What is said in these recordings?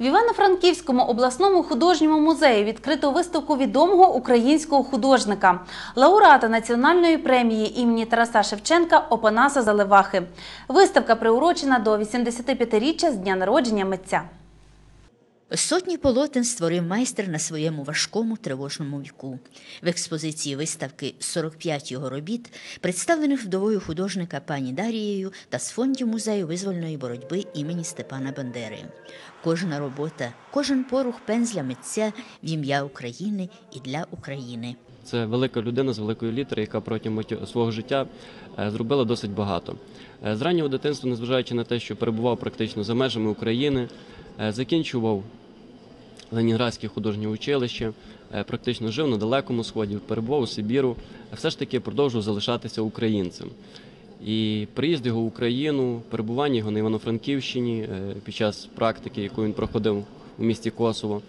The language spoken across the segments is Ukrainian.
В Івано-Франківському обласному художньому музеї відкрито виставку відомого українського художника, лауреата національної премії імені Тараса Шевченка Опанаса Заливахи. Виставка приурочена до 85-річчя з дня народження митця. Сотні полотен створив майстер на своєму важкому тривожному віку. В експозиції виставки 45 його робіт, представлених вдовою художника пані Дарією та з фондів музею визвольної боротьби імені Степана Бандери. Кожна робота, кожен порух пензля митця в ім'я України і для України. Це велика людина з великої літери, яка протягом свого життя е, зробила досить багато. Е, З раннього дитинства, незважаючи на те, що перебував практично за межами України, е, закінчував Ленінградське художнє училище, е, практично жив на Далекому Сході, перебував у Сибіру, а все ж таки продовжував залишатися українцем. І приїзд його в Україну, перебування його на Івано-Франківщині е, під час практики, яку він проходив у місті Косово,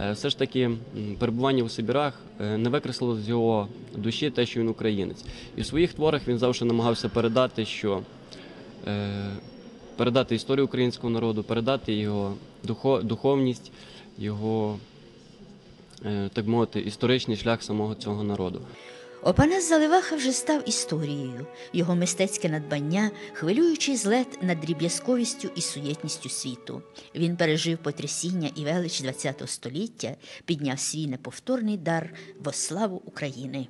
е, все ж таки перебування у Сибірах не викреслило з його душі те, що він українець. І в своїх творах він завжди намагався передати, що передати історію українського народу, передати його духовність, його, е, так мовити, історичний шлях самого цього народу. Опанас Заливаха вже став історією. Його мистецьке надбання, хвилюючий злет над дріб'язковістю і суєтністю світу. Він пережив потрясіння і велич ХХ століття, підняв свій неповторний дар во славу України.